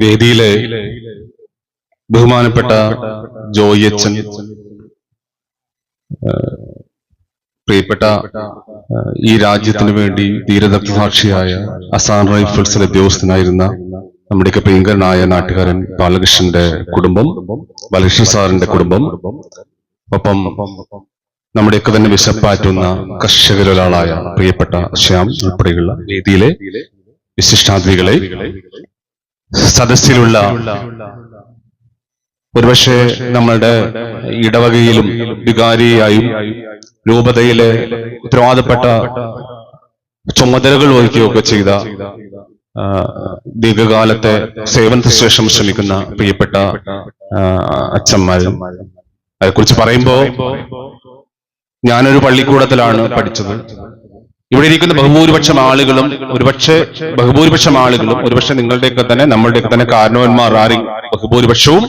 വേദിയിലെ ബഹുമാനപ്പെട്ട ജോയി അച്ഛൻ പ്രിയപ്പെട്ട ഈ രാജ്യത്തിന് വേണ്ടി ധീരദക്തസാക്ഷിയായ അസാൻ റൈഫിൾസിലെ ഉദ്യോഗസ്ഥനായിരുന്ന നമ്മുടെയൊക്കെ പ്രിയങ്കരനായ നാട്ടുകാരൻ ബാലകൃഷ്ണന്റെ കുടുംബം ബാലകൃഷ്ണൻ സാറിന്റെ കുടുംബം. ഒപ്പം നമ്മുടെയൊക്കെ തന്നെ വിശപ്പാറ്റുന്ന കർഷകരിലൊരാളായ പ്രിയപ്പെട്ട ശ്യാം ഉൾപ്പെടെയുള്ള രീതിയിലെ വിശിഷ്ടാതിഥികളെ സദസ്സിലുള്ള ഒരുപക്ഷെ നമ്മളുടെ ഇടവകയിലും വികാരിയായും രൂപതയിലെ ഉത്തരവാദപ്പെട്ട ചുമതലകൾ വഹിക്കുകയൊക്കെ ചെയ്ത ദീർഘകാലത്തെ സേവനത്തിന് ശേഷം ശ്രമിക്കുന്ന പ്രിയപ്പെട്ട അച്ഛന്മാർ അതേക്കുറിച്ച് പറയുമ്പോ ഞാനൊരു പള്ളിക്കൂടത്തിലാണ് പഠിച്ചത്. ഇവിടെ ഇരിക്കുന്ന ബഹുഭൂരിപക്ഷം ആളുകളും ഒരുപക്ഷെ ബഹുഭൂരിപക്ഷം ആളുകളും ഒരുപക്ഷെ നിങ്ങളുടെയൊക്കെ തന്നെ നമ്മളുടെയൊക്കെ തന്നെ കാരണവന്മാർ ആരും ബഹുഭൂരിപക്ഷവും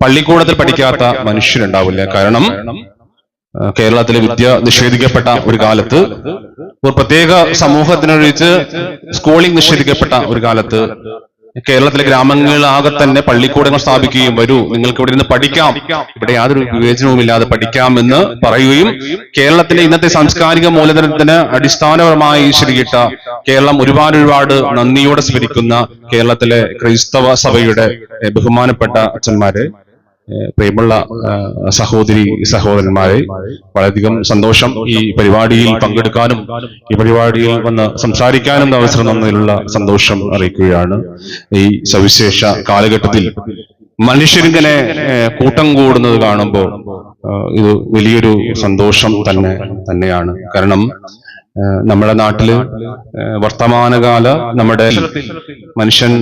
പള്ളിക്കൂടത്തിൽ പഠിക്കാത്ത മനുഷ്യരുണ്ടാവില്ല. കാരണം കേരളത്തിലെ വിദ്യ നിഷേധിക്കപ്പെട്ട ഒരു കാലത്ത് ഒരു പ്രത്യേക സമൂഹത്തിനൊഴിച്ച് സ്കൂളിംഗ് നിഷേധിക്കപ്പെട്ട ഒരു കാലത്ത് കേരളത്തിലെ ഗ്രാമങ്ങളിലാകെ തന്നെ പള്ളിക്കൂടങ്ങൾ സ്ഥാപിക്കുകയും വരൂ. നിങ്ങൾക്ക് ഇവിടെ നിന്ന് പഠിക്കാം. ഇവിടെ യാതൊരു വിവേചനവും ഇല്ലാതെ പഠിക്കാം എന്ന് പറയുകയും കേരളത്തിലെ ഇന്നത്തെ സാംസ്കാരിക മൂലധനത്തിന് അടിസ്ഥാനപരമായി ശരിയിട്ട കേരളം ഒരുപാട് ഒരുപാട് നന്ദിയോടെ സ്മരിക്കുന്ന കേരളത്തിലെ ക്രൈസ്തവ സഭയുടെ ബഹുമാനപ്പെട്ട അച്ഛന്മാരെ പ്രിയമുള്ള സഹോദരി സഹോദരന്മാരെ വളരെയധികം സന്തോഷം ഈ പരിപാടിയിൽ പങ്കെടുക്കാനും ഈ പരിപാടിയിൽ വന്ന് സംസാരിക്കാനും അവസരം തന്നതിലുള്ള സന്തോഷം അറിയിക്കുകയാണ്. ഈ സവിശേഷ കാലഘട്ടത്തിൽ മനുഷ്യരിങ്ങനെ കൂട്ടം കൂടുന്നത് കാണുമ്പോൾ ഇത് വലിയൊരു സന്തോഷം തന്നെ തന്നെയാണ്. കാരണം നമ്മുടെ നാട്ടിൽ വർത്തമാനകാല നമ്മുടെ മനുഷ്യൻ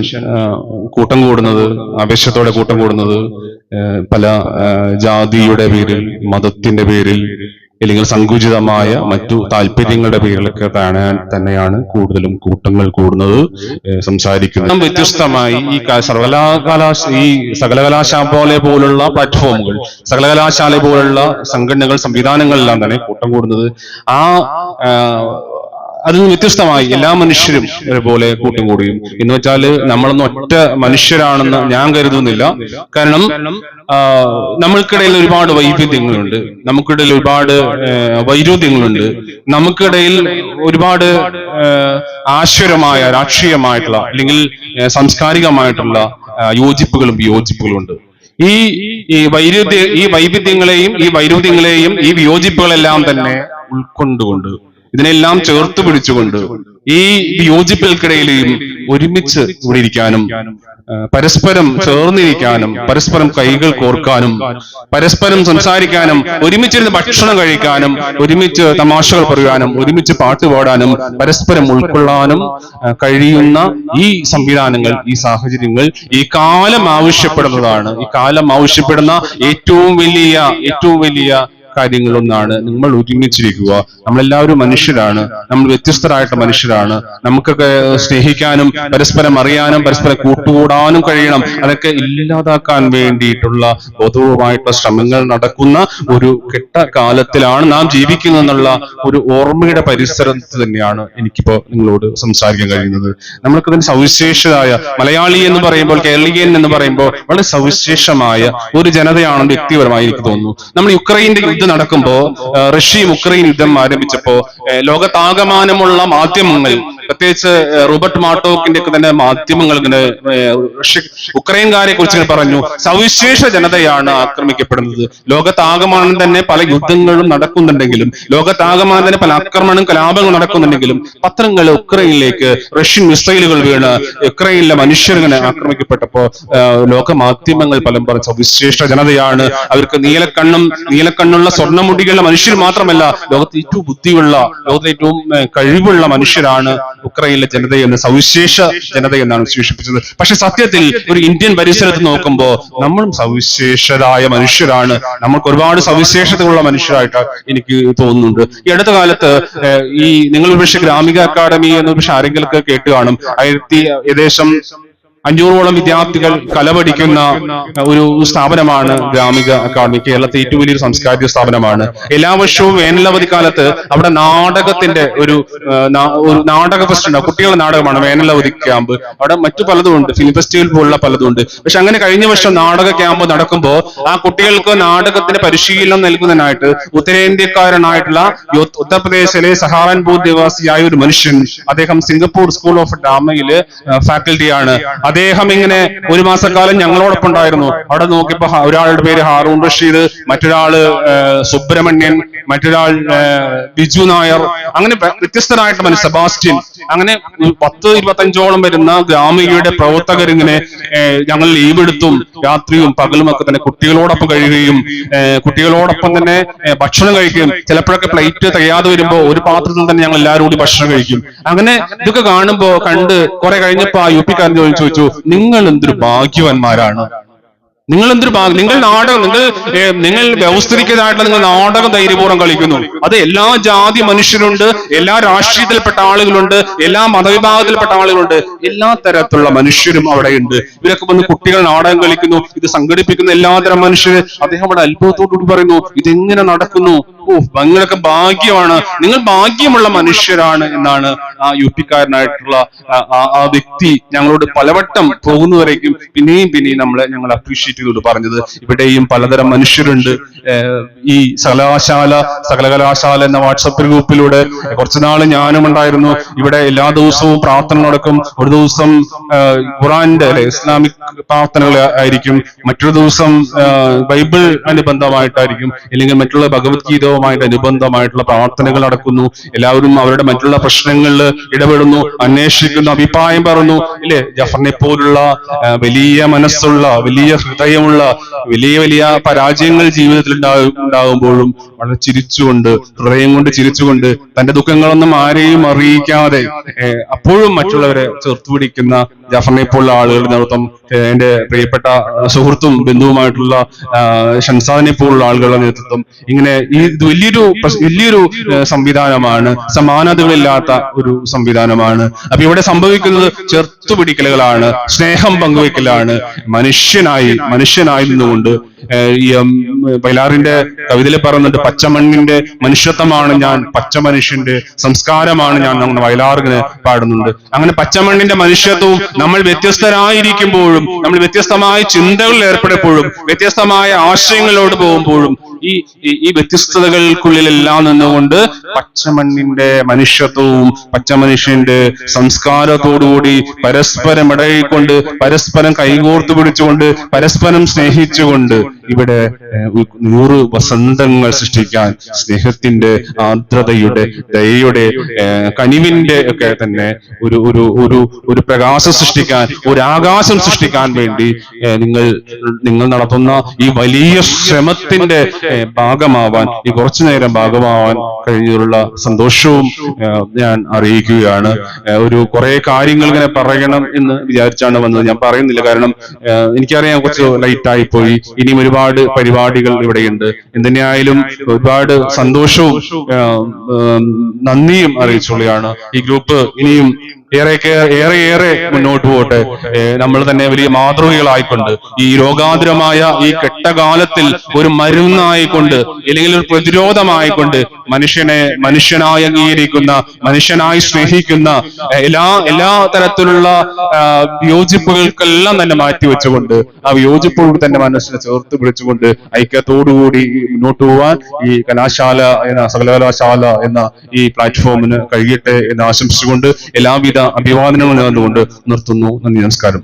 കൂട്ടം കൂടുന്നത് ആവേശത്തോടെ കൂട്ടം കൂടുന്നത് പല ജാതിയുടെ പേരിൽ മതത്തിന്റെ പേരിൽ അല്ലെങ്കിൽ സങ്കുചിതമായ മറ്റു താല്പര്യങ്ങളുടെ പേരിലൊക്കെ തന്നെയാണ് കൂടുതലും കൂട്ടങ്ങൾ കൂടുന്നത് സംസാരിക്കുന്നത്. വ്യത്യസ്തമായി ഈ സർവകലാകലാ ഈ സകലകലാശാല പോലുള്ള പ്ലാറ്റ്ഫോമുകൾ സകലകലാശാല പോലുള്ള സംഘടനകൾ സംവിധാനങ്ങളെല്ലാം തന്നെ കൂട്ടം കൂടുന്നത് ആ, അതിൽ നിന്ന് വ്യത്യസ്തമായി എല്ലാ മനുഷ്യരും ഒരുപോലെ കൂട്ടുകൂടിയും എന്ന് വെച്ചാൽ നമ്മളൊന്നും ഒറ്റ മനുഷ്യരാണെന്ന് ഞാൻ കരുതുന്നില്ല. കാരണം നമ്മൾക്കിടയിൽ ഒരുപാട് വൈവിധ്യങ്ങളുണ്ട്. നമുക്കിടയിൽ ഒരുപാട് വൈരുദ്ധ്യങ്ങളുണ്ട്. നമുക്കിടയിൽ ഒരുപാട് ആശ്വരമായ രാഷ്ട്രീയമായിട്ടുള്ള അല്ലെങ്കിൽ സാംസ്കാരികമായിട്ടുള്ള യോജിപ്പുകളും വിയോജിപ്പുകളും ഉണ്ട് ഈ ഈ വൈരുദ്ധ്യ ഈ വൈവിധ്യങ്ങളെയും ഈ വൈരുദ്ധ്യങ്ങളെയും ഈ വിയോജിപ്പുകളെല്ലാം തന്നെ ഉൾക്കൊണ്ടുകൊണ്ട് ഇതിനെല്ലാം ചേർത്ത് പിടിച്ചുകൊണ്ട് ഈ യോജിപ്പിൽക്കിടയിലെയും ഒരുമിച്ച് ഇവിടെ ഇരിക്കാനും പരസ്പരം ചേർന്നിരിക്കാനും പരസ്പരം കൈകൾ കോർക്കാനും പരസ്പരം സംസാരിക്കാനും ഒരുമിച്ചിരുന്ന് ഭക്ഷണം കഴിക്കാനും ഒരുമിച്ച് തമാശകൾ പറയാനും ഒരുമിച്ച് പാട്ട് പാടാനും പരസ്പരം ഉൾക്കൊള്ളാനും കഴിയുന്ന ഈ സംവിധാനങ്ങൾ ഈ സാഹചര്യങ്ങൾ ഈ കാലം ആവശ്യപ്പെടുന്നതാണ്. ഈ കാലം ആവശ്യപ്പെടുന്ന ഏറ്റവും വലിയ ഏറ്റവും വലിയ കാര്യങ്ങളൊന്നാണ്. നമ്മൾ ഒരുമിച്ചിരിക്കുക. നമ്മളെല്ലാവരും മനുഷ്യരാണ്. നമ്മൾ വ്യത്യസ്തരായിട്ട് മനുഷ്യരാണ്. നമുക്കൊക്കെ സ്നേഹിക്കാനും പരസ്പരം അറിയാനും പരസ്പരം കൂട്ടുകൂടാനും കഴിയണം. അതൊക്കെ ഇല്ലാതാക്കാൻ വേണ്ടിയിട്ടുള്ള ബോധവുമായിട്ടുള്ള ശ്രമങ്ങൾ നടക്കുന്ന ഒരു കെട്ട കാലത്തിലാണ് നാം ജീവിക്കുന്നതെന്നുള്ള ഒരു ഓർമ്മയുടെ പരിസരത്ത് തന്നെയാണ് എനിക്കിപ്പോ നിങ്ങളോട് സംസാരിക്കാൻ കഴിയുന്നത്. നമ്മൾക്ക് അതിന് സവിശേഷതായ മലയാളി എന്ന് പറയുമ്പോൾ കേരളീയൻ എന്ന് പറയുമ്പോൾ വളരെ സവിശേഷമായ ഒരു ജനതയാണെന്ന് വ്യക്തിപരമായി എനിക്ക് തോന്നുന്നു. നമ്മൾ യുക്രൈന്റെ യുദ്ധം നടക്കുമ്പോ റഷ്യ ഉക്രൈൻ യുദ്ധം ആരംഭിച്ചപ്പോ ലോകത്താകമാനമുള്ള മാധ്യമങ്ങൾ പ്രത്യേകിച്ച് റോബർട്ട് മാട്ടോക്കിന്റെ ഒക്കെ തന്നെ മാധ്യമങ്ങൾ ഇങ്ങനെ ഉക്രൈൻകാരെ കുറിച്ച് പറഞ്ഞു. സവിശേഷ ജനതയാണ് ആക്രമിക്കപ്പെടുന്നത്. ലോകത്താകമാനം തന്നെ പല യുദ്ധങ്ങളും നടക്കുന്നുണ്ടെങ്കിലും ലോകത്താകമാനം തന്നെ പല ആക്രമണങ്ങളും കലാപങ്ങളും നടക്കുന്നുണ്ടെങ്കിലും പത്രങ്ങൾ ഉക്രൈനിലേക്ക് റഷ്യൻ മിസൈലുകൾ വീണ് ഉക്രൈനിലെ മനുഷ്യരിങ്ങനെ ആക്രമിക്കപ്പെട്ടപ്പോ ലോക മാധ്യമങ്ങൾ പലരും പറഞ്ഞു സവിശേഷ ജനതയാണ്. അവർക്ക് നീലക്കണ്ണും നീലക്കണ്ണുള്ള സ്വർണമുടികളുടെ മനുഷ്യർ മാത്രമല്ല ലോകത്തെ ഏറ്റവും ബുദ്ധിയുള്ള ലോകത്തെ ഏറ്റവും കഴിവുള്ള മനുഷ്യരാണ്. ഉക്രൈനിലെ ജനതയെന്ന് സവിശേഷ ജനത എന്നാണ് വിശേഷിപ്പിച്ചത് പക്ഷെ സത്യത്തിൽ ഒരു ഇന്ത്യൻ പരിസരത്ത് നോക്കുമ്പോൾ നമ്മളും സവിശേഷരായ മനുഷ്യരാണ്. നമുക്ക് ഒരുപാട് സവിശേഷതകളുള്ള മനുഷ്യരായിട്ട് എനിക്ക് തോന്നുന്നുണ്ട്. ഈ അടുത്ത കാലത്ത് ഈ നിങ്ങൾ പക്ഷെ ഗ്രാമിക അക്കാദമി എന്ന് പക്ഷെ ആരെങ്കിലൊക്കെ കേട്ട് കാണും. ആയിരത്തി ഏകദേശം അഞ്ഞൂറോളം വിദ്യാർത്ഥികൾ കലപഠിക്കുന്ന ഒരു സ്ഥാപനമാണ് ഗ്രാമിക അക്കാദമി. കേരളത്തിലെ ഏറ്റവും വലിയൊരു സാംസ്കാരിക സ്ഥാപനമാണ്. എല്ലാ വർഷവും വേനലവധി കാലത്ത് അവിടെ നാടകത്തിന്റെ ഒരു ഒരു നാടക ഫെസ്റ്റ് കുട്ടികളുടെ നാടകമാണ് വേനലവധി ക്യാമ്പ്. അവിടെ മറ്റു പലതും ഉണ്ട്. ഫിലിം ഫെസ്റ്റിവൽ പോലുള്ള പലതും ഉണ്ട്. പക്ഷെ അങ്ങനെ കഴിഞ്ഞ വർഷം നാടക ക്യാമ്പ് നടക്കുമ്പോൾ ആ കുട്ടികൾക്ക് നാടകത്തിന്റെ പരിശീലനം നൽകുന്നതിനായിട്ട് ഉത്തരേന്ത്യക്കാരനായിട്ടുള്ള ഉത്തർപ്രദേശിലെ സഹാറൻപൂർ നിവാസിയായ ഒരു മനുഷ്യൻ അദ്ദേഹം സിംഗപ്പൂർ സ്കൂൾ ഓഫ് ഡ്രാമയിൽ ഫാക്കൽറ്റിയാണ്. അദ്ദേഹം ഇങ്ങനെ ഒരു മാസക്കാലം ഞങ്ങളോടൊപ്പം ഉണ്ടായിരുന്നു. അവിടെ നോക്കിയപ്പോ ഒരാളുടെ പേര് ഹാറൂൺ റഷീദ് മറ്റൊരാൾ സുബ്രഹ്മണ്യൻ മറ്റൊരാൾ ബിജു നായർ അങ്ങനെ വ്യ- വ്യത്യസ്തരായിട്ട് മനസ്സ് സെബാസ്റ്റ്യൻ. അങ്ങനെ പത്ത് ഇരുപത്തഞ്ചോളം വരുന്ന ഗ്രാമികയുടെ പ്രവർത്തകർ ഇങ്ങനെ ഞങ്ങൾ ലീവ് എടുത്തും രാത്രിയും പകലും ഒക്കെ തന്നെ കുട്ടികളോടൊപ്പം കഴിയുകയും കുട്ടികളോടൊപ്പം തന്നെ ഭക്ഷണം കഴിക്കുകയും ചിലപ്പോഴൊക്കെ പ്ലേറ്റ് തികയാതെ വരുമ്പോൾ ഒരു പാത്രത്തിൽ തന്നെ ഞങ്ങൾ എല്ലാവരും കൂടി ഭക്ഷണം കഴിക്കും. അങ്ങനെ ഇതൊക്കെ കാണുമ്പോൾ കണ്ട് കുറെ കഴിഞ്ഞപ്പോ ആ യു പിക്കാരൻ ചോദിച്ചു നിങ്ങൾ എന്തൊരു ഭാഗ്യവാന്മാരാണ്? നിങ്ങൾ എന്തൊരു ഭാഗ്യം നിങ്ങൾ നാടകം നിങ്ങൾ നിങ്ങൾ വ്യവസ്ഥിതിക്കതായിട്ടുള്ള നിങ്ങൾ നാടകം ധൈര്യപൂർവം കളിക്കുന്നു. അത് എല്ലാ ജാതി മനുഷ്യരുണ്ട് എല്ലാ രാഷ്ട്രീയത്തിൽപ്പെട്ട ആളുകളുണ്ട് എല്ലാ മതവിഭാഗത്തിൽപ്പെട്ട ആളുകളുണ്ട്. എല്ലാ തരത്തിലുള്ള മനുഷ്യരും അവിടെയുണ്ട്. ഇവരൊക്കെ വന്ന് കുട്ടികൾ നാടകം കളിക്കുന്നു ഇത് സംഘടിപ്പിക്കുന്ന എല്ലാതരം മനുഷ്യര്. അദ്ദേഹം അവിടെ അത്ഭുതത്തോടുകൂടി പറയുന്നു ഇതെങ്ങനെ നടക്കുന്നു? ഓ നിങ്ങളൊക്കെ ഭാഗ്യമാണ്. നിങ്ങൾ ഭാഗ്യമുള്ള മനുഷ്യരാണ് എന്നാണ് ആ യു പിക്കാരനായിട്ടുള്ള ആ വ്യക്തി ഞങ്ങളോട് പലവട്ടം പോകുന്നവരേക്കും പിന്നെയും പിന്നെയും നമ്മളെ ഞങ്ങൾ അപ്രീഷിയേറ്റ് ചെയ്തോട് പറഞ്ഞത്. ഇവിടെയും പലതരം മനുഷ്യരുണ്ട്. ഈ സർവകലാശാല സകലകലാശാല എന്ന വാട്സപ്പ് ഗ്രൂപ്പിലൂടെ കുറച്ചു നാൾ ഞാനും ഉണ്ടായിരുന്നു. ഇവിടെ എല്ലാ ദിവസവും പ്രാർത്ഥന നടക്കും ഒരു ദിവസം ഖുറാന്റെ അല്ലെ ഇസ്ലാമിക് പ്രാർത്ഥനകൾ ആയിരിക്കും. മറ്റൊരു ദിവസം ബൈബിൾ അനുബന്ധമായിട്ടായിരിക്കും. അല്ലെങ്കിൽ മറ്റുള്ള ഭഗവത്ഗീതവുമായിട്ട് അനുബന്ധമായിട്ടുള്ള പ്രാർത്ഥനകൾ നടക്കുന്നു. എല്ലാവരും അവരുടെ മറ്റുള്ള പ്രശ്നങ്ങളിൽ ഇടപെടുന്നു അന്വേഷിക്കുന്നു അഭിപ്രായം പറഞ്ഞു ഇല്ലേ ജഫറിനെ പോലുള്ള വലിയ മനസ്സുള്ള വലിയ ഹൃദയമുള്ള വലിയ വലിയ പരാജയങ്ങൾ ജീവിതത്തിൽ ഉണ്ടാകും ഉണ്ടാകുമ്പോഴും വളരെ ചിരിച്ചുകൊണ്ട് ഹൃദയം കൊണ്ട് ചിരിച്ചുകൊണ്ട് തന്റെ ദുഃഖങ്ങളൊന്നും ആരെയും അറിയിക്കാതെ അപ്പോഴും മറ്റുള്ളവരെ ചേർത്ത് പിടിക്കുന്ന ജഫറിനെ പോലുള്ള ആളുകളുടെ നേതൃത്വം എന്റെ പ്രിയപ്പെട്ട സുഹൃത്തും ബന്ധുവുമായിട്ടുള്ള ഷംസാദിനെ പോലുള്ള ആളുകളുടെ നേതൃത്വം. ഇങ്ങനെ ഈ വലിയൊരു വലിയൊരു സംവിധാനമാണ്. സമാനതകളില്ലാത്ത ഒരു സംവിധാനമാണ്. അപ്പൊ ഇവിടെ സംഭവിക്കുന്നത് ചെറുത്തുപിടിക്കലുകളാണ് സ്നേഹം പങ്കുവെക്കലാണ്. മനുഷ്യനായി മനുഷ്യനായി നിന്നുകൊണ്ട് വയലാറിന്റെ കവിതയിൽ പറയുന്നുണ്ട് പച്ചമണ്ണിന്റെ മനുഷ്യത്വമാണ് ഞാൻ പച്ച മനുഷ്യന്റെ സംസ്കാരമാണ് ഞാൻ നമ്മുടെ വയലാറിന് പാടുന്നുണ്ട്. അങ്ങനെ പച്ചമണ്ണിന്റെ മനുഷ്യത്വവും നമ്മൾ വ്യത്യസ്തരായിരിക്കുമ്പോഴും നമ്മൾ വ്യത്യസ്തമായ ചിന്തകളിൽ ഏർപ്പെടുമ്പോഴും വ്യത്യസ്തമായ ആശയങ്ങളോട് പോകുമ്പോഴും ഈ ഈ- വ്യത്യസ്തതകൾക്കുള്ളിലെല്ലാം നിന്നുകൊണ്ട് പച്ചമണ്ണിന്റെ മനുഷ്യത്വവും പച്ചമനുഷ്യന്റെ സംസ്കാരത്തോടുകൂടി പരസ്പരം ഇടയിക്കൊണ്ട് പരസ്പരം കൈകോർത്തു പിടിച്ചുകൊണ്ട് പരസ്പരം സ്നേഹിച്ചുകൊണ്ട് ഇവിടെ ഒരു നൂറ് വസന്തങ്ങൾ സൃഷ്ടിക്കാൻ സ്നേഹത്തിന്റെ ആർദ്രതയുടെ ദയയുടെ കനിവിന്റെ ഒക്കെ തന്നെ ഒരു ഒരു ഒരു ഒരു പ്രകാശം സൃഷ്ടിക്കാൻ ഒരു ആകാശം സൃഷ്ടിക്കാൻ വേണ്ടി നിങ്ങൾ നിങ്ങൾ നടത്തുന്ന ഈ വലിയ ശ്രമത്തിന്റെ ഭാഗമാവാൻ ഈ കുറച്ചു നേരം ഭാഗമാവാൻ കഴിഞ്ഞതിലുള്ള സന്തോഷവും ഞാൻ അറിയിക്കുകയാണ്. ഒരു കുറെ കാര്യങ്ങൾ ഇങ്ങനെ പറയണം എന്ന് വിചാരിച്ചാണ് വന്നത്. ഞാൻ പറയുന്നില്ല. കാരണം എനിക്കറിയാം കുറച്ച് ലൈറ്റ് ആയി പോയി ഇനിയും ഒരുപാട് പരിപാടികൾ ഇവിടെയുണ്ട്. എന്തിനായാലും ഒരുപാട് സന്തോഷവും നന്ദിയും അറിയിച്ചുകൊള്ളുകയാണ് ഈ ഗ്രൂപ്പ് ഇനിയും ഏറെ ഏറെ ഏറെ മുന്നോട്ട് പോട്ടെ നമ്മൾ തന്നെ വലിയ മാതൃകകളായിക്കൊണ്ട് ഈ രോഗാതുരമായ ഈ കെട്ടകാലത്തിൽ ഒരു മരുന്നായിക്കൊണ്ട് അല്ലെങ്കിൽ ഒരു പ്രതിരോധമായിക്കൊണ്ട് മനുഷ്യനെ മനുഷ്യനായി അംഗീകരിക്കുന്ന മനുഷ്യനായി സ്നേഹിക്കുന്ന എല്ലാ എല്ലാ തരത്തിലുള്ള യോജിപ്പുകൾക്കെല്ലാം തന്നെ മാറ്റി വെച്ചുകൊണ്ട് ആ യോജിപ്പോട് തന്നെ മനസ്സിനെ ചേർത്ത് പിടിച്ചുകൊണ്ട് ഐക്യത്തോടുകൂടി മുന്നോട്ട് പോവാൻ ഈ കലാശാല എന്ന സകലകലാശാല എന്ന ഈ പ്ലാറ്റ്ഫോമിന് കഴിയട്ടെ എന്ന് ആശംസിച്ചുകൊണ്ട് എല്ലാവിധ അഭിവാദനങ്ങളും നേർന്നുകൊണ്ട് നിർത്തുന്നു. നന്ദി നമസ്കാരം.